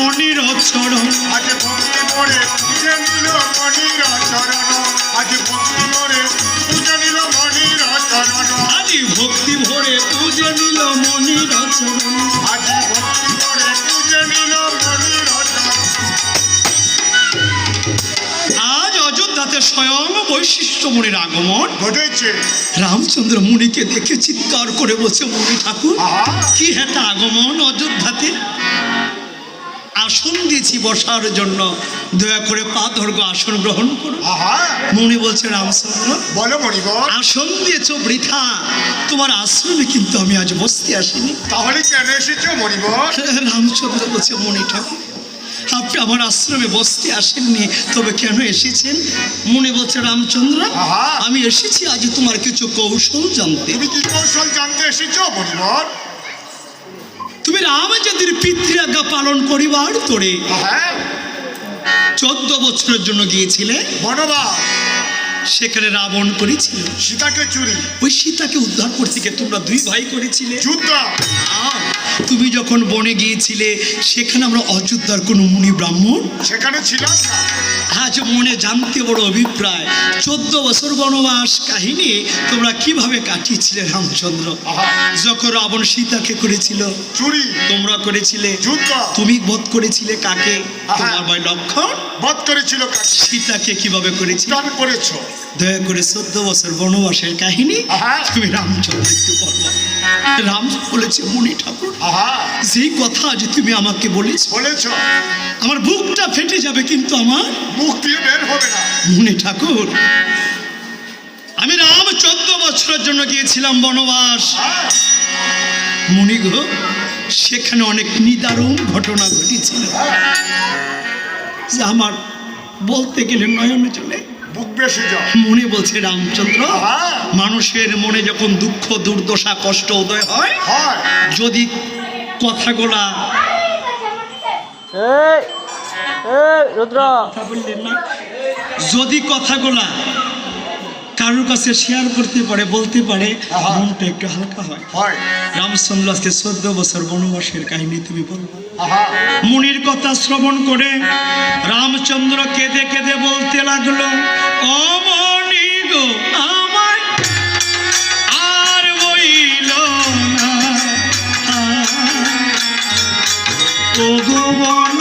চরণ আজ ভক্তি করে পূজে নিল মনির চরণ আজ ভক্তি করে পূজে নিল মনির চরণ আজি ভক্তি ভরে পূজে নিল মনির চরণ আজ ভক্তি করে পূজে নিল মনির আজ অযোধ্যাতে স্বয়ং বৈশিষ্ট্য মুনির আগমন। ঘটেছে। রামচন্দ্র মুনিকে দেখে চিৎকার করে বলছে মুনি ঠাকুর কি একটা আগমন অযোধ্যাতে? আসন দিয়েছি বসার জন্য। দয়া করে পা ধর্গ আসন গ্রহণ করো মুনি বলছে রামচন্দ্র বলো মণিবর আসন দিয়েছ বৃথা। তোমার আশ্রমে কিন্তু আমি আজ বসতে আসিনি। তাহলে কেন এসেছ মণিবর রামচন্দ্র বলছে মণি ঠাকুর আপনি আমার আশ্রমে বসতে আসেননি তবে কেন এসেছেন? মনে বলছে রামচন্দ্র। আমি এসেছি আজ তোমার কিছু কৌশল জানতে। তুমি কি কৌশল জানতে এসেছ মণিবর তুমি রামজাতির পিতৃআজ্ঞা পালন করিবার তোরে। হ্যাঁ। চোদ্দ বছরের জন্য গিয়েছিলে। বনবাস। সেখানে রাবণ করেছিল। সীতাকে চুরি। ওই সীতাকে উদ্ধার করতে গিয়ে তোমরা দুই ভাই করেছিলে। যুদ্ধ। তুমি যখন বনে গিয়েছিলে সেখানে আমরা অযোধ্যার কোনো মুনি ব্রাহ্মণ? সেখানে ছিলাম না। আজ মনে জানতে বড় অভিপ্রায়। চোদ্দ বছর বনবাস কাহিনী তোমরা কীভাবে কাটিয়েছিলে রামচন্দ্র? যখন রাবণ সীতাকে করেছিল চুরি। তোমরা করেছিলে তুমি বধ করেছিলে কাকে? তোমার ভাই লক্ষণ? বধ করেছিল সীতাকে কীভাবে করেছিলে করেছ। দয়া করে চোদ্দ বছর বনবাসের কাহিনী তুমি রামচন্দ্র একটু বলো। রাম বলেছে মুনি ঠাকুর যেই কথা আজ তুমি আমাকে বলেছ বলেছ। আমার বুকটা ফেটে যাবে কিন্তু আমার মুখ দিয়ে বের হবে না। মুনি ঠাকুর আমি রাম চোদ্দ বছরের জন্য গিয়েছিলাম বনবাস। হ্যাঁ, মুনি গো সেখানে অনেক নিদারুণ ঘটনা ঘটেছিল। যা আমার বলতে গেলে নয়নে চলে। মনে বলছে রামচন্দ্র মানুষের মনে যখন দুঃখ দুর্দশা কষ্ট উদয় হয় হয়। যদি কথাগুলা যদি কারোর কাছে শেয়ার করতে পারে বলতে পারে মনটা একটু হালকা হয়। রামচন্দ্র আজকে চোদ্দ বছর বনবাসের কাহিনী তুমি বলব মুনির কথা শ্রবণ করে রামচন্দ্র কেঁদে কেঁদে বলতে লাগল অমনি গো ভগবান